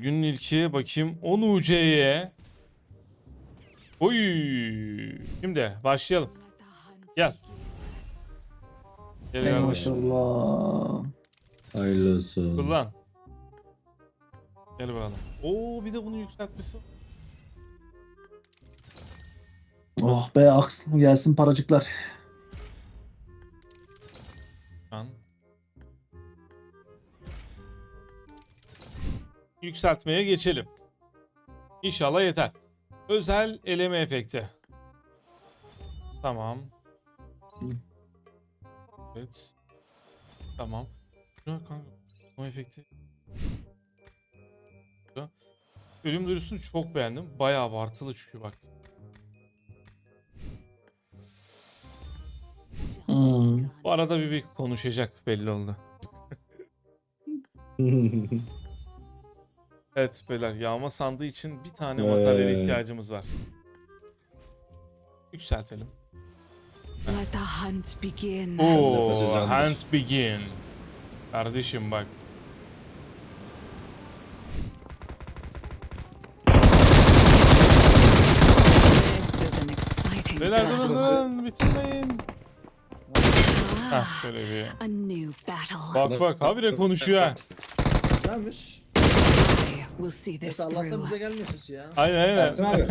Günün ilki bakayım 10 UC'ye. Oy. Şimdi başlayalım. Gel. Gel Ey kardeşim. maşallah. Hayırlı olsun. Kullan. Gel bakalım. Oo bir de bunu yükseltmişsin. Oh be aksın gelsin paracıklar. Yükseltmeye geçelim. İnşallah yeter. Özel eleme efekti. Tamam. Evet. Tamam. Kanka o efekti. Ölüm duyurusunu çok beğendim. Bayağı abartılı çünkü bak. Hmm. Bu arada bir, bir konuşacak belli oldu. Evet beyler yağma sandığı için bir tane materyale Ee. ihtiyacımız var. Yükseltelim. Let the hunt begin. Oo, Nefesi candır. hand begin. Kardeşim bak. This is an exciting Beyler durun battle. durun bitirmeyin. Heh Ah, şöyle bir. a new battle. Bak bak habire konuşuyor ha. Güzelmiş. I will see this Allah'tan through. bize gelmiyor ses ya. Aynen aynen. Ersin abi.